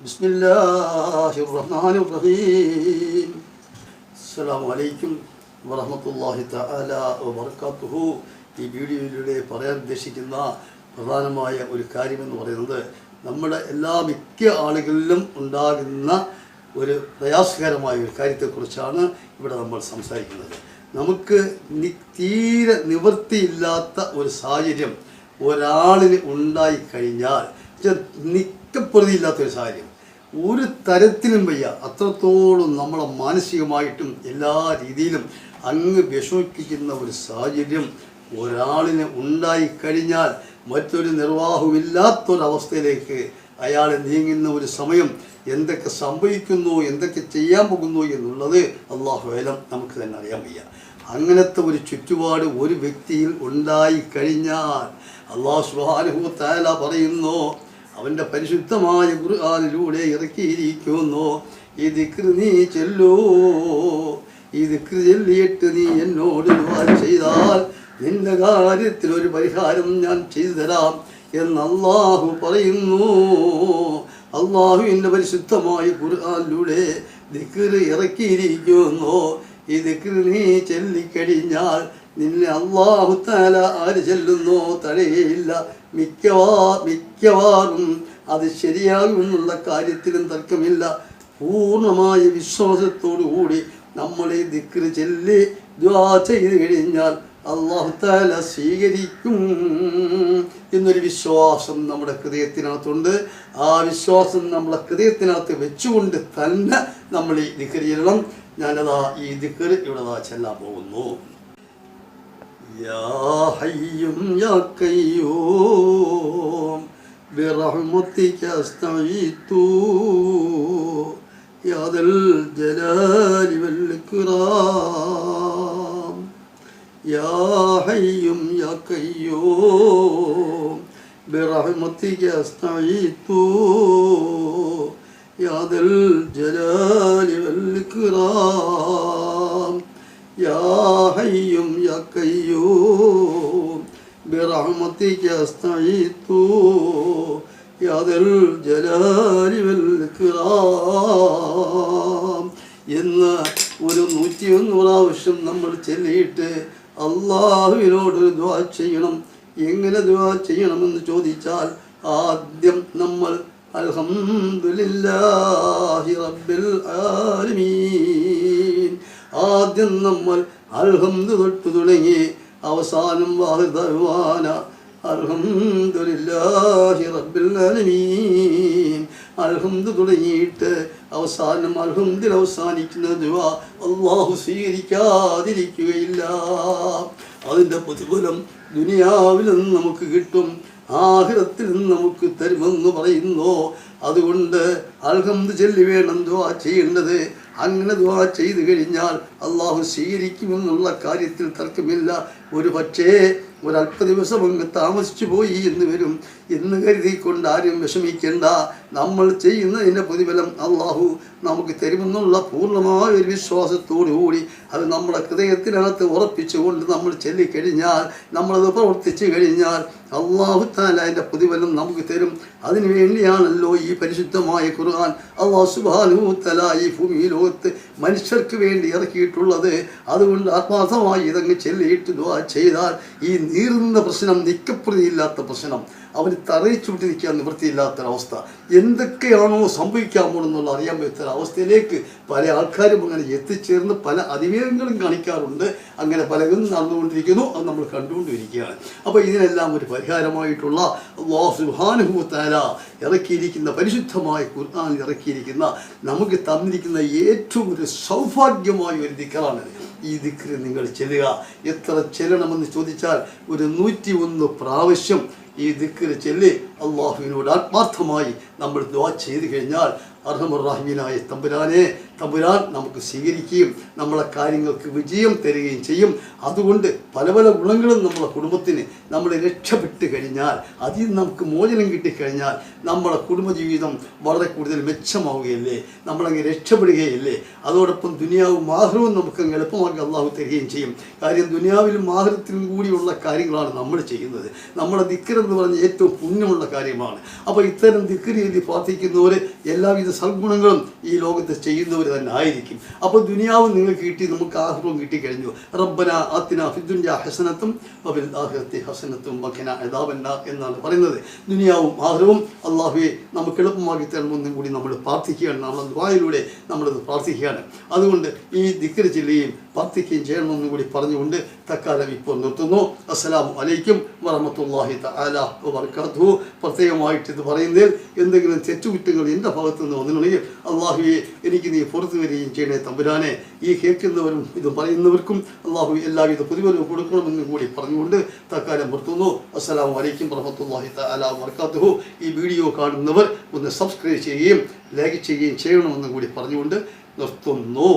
بسم الله الرحمن الرحيم السلام عليكم വറഹമത്തല്ലാഹി തആല വബർക്കാത്തുഹു ഈ വീഡിയോയിലൂടെ പറയാൻ ഉദ്ദേശിക്കുന്ന പ്രധാനമായ ഒരു കാര്യമെന്ന് പറയുന്നത് നമ്മുടെ എല്ലാ മിക്ക ആളുകളിലും ഉണ്ടാകുന്ന ഒരു പ്രയാസകരമായ ഒരു കാര്യത്തെക്കുറിച്ചാണ് ഇവിടെ നമ്മൾ സംസാരിക്കുന്നത് നമുക്ക് നി തീരെ നിവൃത്തിയില്ലാത്ത ഒരു സാഹചര്യം ഒരാളിന് ഉണ്ടായിക്കഴിഞ്ഞാൽ നിക്കപ്രതിയില്ലാത്ത ഒരു സാഹചര്യം ഒരു തരത്തിലും വയ്യ. അത്രത്തോളം നമ്മളെ മാനസികമായിട്ടും എല്ലാ രീതിയിലും അങ്ങ് വിഷമിപ്പിക്കുന്ന ഒരു സാഹചര്യം ഒരാളിന് ഉണ്ടായിക്കഴിഞ്ഞാൽ മറ്റൊരു നിർവാഹമില്ലാത്തൊരവസ്ഥയിലേക്ക് അയാൾ നീങ്ങുന്ന ഒരു സമയം എന്തൊക്കെ സംഭവിക്കുന്നു എന്തൊക്കെ ചെയ്യാൻ പോകുന്നു എന്നുള്ളത് അള്ളാഹുലം നമുക്ക് തന്നെ അറിയാൻ വയ്യ. അങ്ങനത്തെ ഒരു ചുറ്റുപാട് ഒരു വ്യക്തിയിൽ ഉണ്ടായിക്കഴിഞ്ഞാൽ അള്ളാഹു സുഹാനുഭവത്തായ പറയുന്നു അവന്റെ പരിശുദ്ധമായ ഖുർആാനിലൂടെ ഇറക്കിയിരിക്കുന്നു. ഈ ദിക്ർ നീ ചെല്ലൂ. ഈ ദിക്ർ ചെല്ലിയിട്ട് നീ എന്നോട് ചെയ്താൽ നിന്റെ കാര്യത്തിൽ ഒരു പരിഹാരം ഞാൻ ചെയ്തു തരാം എന്ന് അള്ളാഹു പറയുന്നു. അള്ളാഹുവിന്റെ പരിശുദ്ധമായ ഖുർആാനിലൂടെ ദിക്ർ ഇറക്കിയിരിക്കുന്നു. ഈ ദിക്ർ നീ ചൊല്ലിക്കഴിഞ്ഞാൽ നിന്നെ അള്ളാഹു താല ആര് ചെല്ലുന്നോ തഴയില്ല മിക്കവാ മിക്കവാറും അത് ശരിയാകുമെന്നുള്ള കാര്യത്തിലും തർക്കമില്ല. പൂർണമായ വിശ്വാസത്തോടു കൂടി നമ്മൾ ഈ ദിക്ർ ചൊല്ലി ദ്വാ ചെയ്ത് കഴിഞ്ഞാൽ അള്ളാഹു താല സ്വീകരിക്കും എന്നൊരു വിശ്വാസം നമ്മുടെ ഹൃദയത്തിനകത്തുണ്ട്. ആ വിശ്വാസം നമ്മുടെ ഹൃദയത്തിനകത്ത് വെച്ചുകൊണ്ട് തന്നെ നമ്മൾ ഈ ദിക്കറി ചെല്ലണം. ഞാനതാ ഈ ദിക്കർ ഇവിടെ ചെല്ലാൻ പോകുന്നു. يا حي يا قيوم برحمتك استغيث يا ذا الجلال والإكرام يا حي يا قيوم برحمتك استغيث يا ذا الجلال والإكرام يا حي يا قيوم برحمتك استعيذ يا ذا الجلال والإكرام എന്ന് ഒരു നൂറ്റിയൊന്ന് പ്രാവശ്യം നമ്മൾ ചൊല്ലിയിട്ട് അള്ളാഹുവിനോട് ദ്വാ ചെയ്യണം എങ്ങനെ ദ്വാ ചെയ്യണമെന്ന് ചോദിച്ചാൽ ആദ്യം നമ്മൾ അൽഹംദുലില്ലാഹി റബ്ബിൽ ആലമീൻ ആദ്യം നമ്മൾ അൽഹംദു തൊട്ട് തുടങ്ങി അവസാനം വാഹുദാന അൽഹംദുലില്ലാഹി റബ്ബിൽ ആലമീൻ. തുടങ്ങിയിട്ട് അവസാനം അൽഹംദിൽ അവസാനിക്കുന്ന ദുആ അള്ളാഹു സ്വീകരിക്കാതിരിക്കുകയില്ല. അതിന്റെ പ്രതിഫലം ദുനിയാവിൽ നിന്ന് നമുക്ക് കിട്ടും ആഹിറത്തിൽ നിന്ന് നമുക്ക് തരുമെന്ന് പറയുന്നു. അതുകൊണ്ട് അൽഹംദ് ചെല്ലി വേണം ദുവാ ചെയ്യേണ്ടത്. അങ്ങനെ ദുവാ ചെയ്തു കഴിഞ്ഞാൽ അള്ളാഹു സ്വീകരിക്കുമെന്നുള്ള കാര്യത്തിൽ തർക്കമില്ല. ഒരു പക്ഷേ ഒരല്പ ദിവസം അങ്ങ് താമസിച്ചു പോയി എന്ന് വരും. എന്ന് കരുതിക്കൊണ്ട് ആരും വിഷമിക്കേണ്ട. നമ്മൾ ചെയ്യുന്നതിന്റെ പ്രതിഫലം അള്ളാഹു നമുക്ക് തരുമെന്നുള്ള പൂർണമായ ഒരു വിശ്വാസത്തോടു കൂടി അത് നമ്മുടെ ഹൃദയത്തിനകത്ത് ഉറപ്പിച്ചുകൊണ്ട് നമ്മൾ ചൊല്ലിക്കഴിഞ്ഞാൽ നമ്മളത് പ്രവർത്തിച്ചു കഴിഞ്ഞാൽ അള്ളാഹു താല അതിന്റെ പ്രതിഫലം നമുക്ക് തരും. അതിനു വേണ്ടിയാണല്ലോ ഈ പരിശുദ്ധമായ ഖുർആൻ അള്ളാഹു സുബാനു തല ഈ ഭൂമി ലോകത്ത് മനുഷ്യർക്ക് വേണ്ടി ഇറക്കിയിട്ടുള്ളത്. അതുകൊണ്ട് ആത്മാർത്ഥമായി ഇതങ്ങ് ചെല്ലിയിട്ട് ചെയ്താൽ ഈ നീറുന്ന പ്രശ്നം നിക്കപ്രതിയില്ലാത്ത പ്രശ്നം. അവന് തറയിച്ചുവിട്ട് നിൽക്കാൻ നിവൃത്തിയില്ലാത്തൊരവസ്ഥ. എന്തൊക്കെയാണോ സംഭവിക്കാൻ പോകുന്നുള്ള അറിയാൻ പറ്റുന്ന അവസ്ഥയിലേക്ക് പല ആൾക്കാരും അങ്ങനെ എത്തിച്ചേർന്ന് പല അതിവേഗങ്ങളും കാണിക്കാറുണ്ട്. അങ്ങനെ പലതും നടന്നുകൊണ്ടിരിക്കുന്നു. അത് നമ്മൾ കണ്ടുകൊണ്ടിരിക്കുകയാണ്. അപ്പോൾ ഇതിനെല്ലാം ഒരു പരിഹാരമായിട്ടുള്ള സുഹാനുഭൂത്താല ഇറക്കിയിരിക്കുന്ന പരിശുദ്ധമായ ഖുർആൻ ഇറക്കിയിരിക്കുന്ന നമുക്ക് തന്നിരിക്കുന്ന ഏറ്റവും ഒരു സൗഭാഗ്യമായ ഒരു ദിക്കറാണ് ഈ ദിക്കറ് നിങ്ങൾ ചെല്ലുക. എത്ര ചെല്ലണമെന്ന് ചോദിച്ചാൽ ഒരു നൂറ്റി ഒന്ന് പ്രാവശ്യം ഈ ദിക്കറ് ചെല്ലി അള്ളാഹുവിനോട് ആത്മാർത്ഥമായി നമ്മൾ ദ്വാ ചെയ്തു കഴിഞ്ഞാൽ അർഹമുറാഹിമീനായ തമ്പുരാനെ തമ്പുരാൻ നമുക്ക് സ്വീകരിക്കുകയും നമ്മളെ കാര്യങ്ങൾക്ക് വിജയം തരികയും ചെയ്യും. അതുകൊണ്ട് പല പല ഗുണങ്ങളും നമ്മളെ കുടുംബത്തിന് നമ്മൾ രക്ഷപ്പെട്ട് കഴിഞ്ഞാൽ അതിൽ നമുക്ക് മോചനം കിട്ടിക്കഴിഞ്ഞാൽ നമ്മളെ കുടുംബജീവിതം വളരെ കൂടുതൽ മെച്ചമാവുകയല്ലേ? നമ്മളങ്ങ് രക്ഷപ്പെടുകയല്ലേ? അതോടൊപ്പം ദുനിയാവും നമുക്ക് അങ്ങ് എളുപ്പമാക്കി അള്ളാഹു തരികയും ചെയ്യും. കാര്യം ദുനിയാവിലും മാഹ്റത്തിലും കൂടിയുള്ള കാര്യങ്ങളാണ് നമ്മൾ ചെയ്യുന്നത്. നമ്മുടെ ദിക്കർ എന്ന് പറഞ്ഞ ഏറ്റവും പുണ്യമുള്ള കാര്യമാണ്. അപ്പോൾ ഇത്തരം ദിക്കരി എഴുതി പ്രാർത്ഥിക്കുന്നവർ എല്ലാവിധ സൽഗുണങ്ങളും ഈ ലോകത്ത് ചെയ്യുന്നവർ തന്നെ ആയിരിക്കും അപ്പോൾ ദുനിയാവ് നിങ്ങൾക്ക് കിട്ടി നമുക്ക് ആഹ്റവും കിട്ടിക്കഴിഞ്ഞു. റബ്ബന ആത്തിന ഫിദ്ദുൻയ ഹസനത്തും വബിൽ ആഖിറത്തി ഹസനത്തും മഖന അദാബന്ന എന്നാണ് പറയുന്നത്. ദുനിയാവും ആഹ്റവും അള്ളാഹുവെ നമുക്ക് എളുപ്പമാക്കി തരണമെന്നും കൂടി നമ്മൾ പ്രാർത്ഥിക്കുകയാണ്. നമ്മൾ വായിലൂടെ നമ്മളത് പ്രാർത്ഥിക്കുകയാണ്. അതുകൊണ്ട് ഈ ദിക്കര ചെല്ലുകയും പ്രാർത്ഥിക്കുകയും ചെയ്യണമെന്നും കൂടി പറഞ്ഞുകൊണ്ട് തക്കാലം ഇപ്പോൾ നിർത്തുന്നു. അസ്സലാമു അലൈക്കും വറഹമത്തല്ലാഹി തആല പ്രത്യേകമായിട്ട് ഇത് പറയുന്നതിൽ എന്തെങ്കിലും തെറ്റുകുറ്റങ്ങൾ എന്റെ ഭാഗത്തു നിന്ന് വന്നിട്ടുണ്ടെങ്കിൽ അള്ളാഹുവെ എനിക്ക് നീ പുറത്തു വരികയും ചെയ്യണേ. തമ്പുരാനെ ഈ കേൾക്കുന്നവരും ഇത് പറയുന്നവർക്കും അള്ളാഹു എല്ലാവിധ പുതുവരും കൊടുക്കണമെന്നും കൂടി പറഞ്ഞുകൊണ്ട് തക്കാലം നിർത്തുന്നു. അസ്സലാമു വലൈക്കും വറഹമത്തല്ലാഹി തആല വർക്കാത്തു ഈ വീഡിയോ കാണുന്നവർ ഒന്ന് സബ്സ്ക്രൈബ് ചെയ്യുകയും ലൈക്ക് ചെയ്യുകയും ചെയ്യണമെന്നും കൂടി പറഞ്ഞുകൊണ്ട് നിർത്തുന്നു.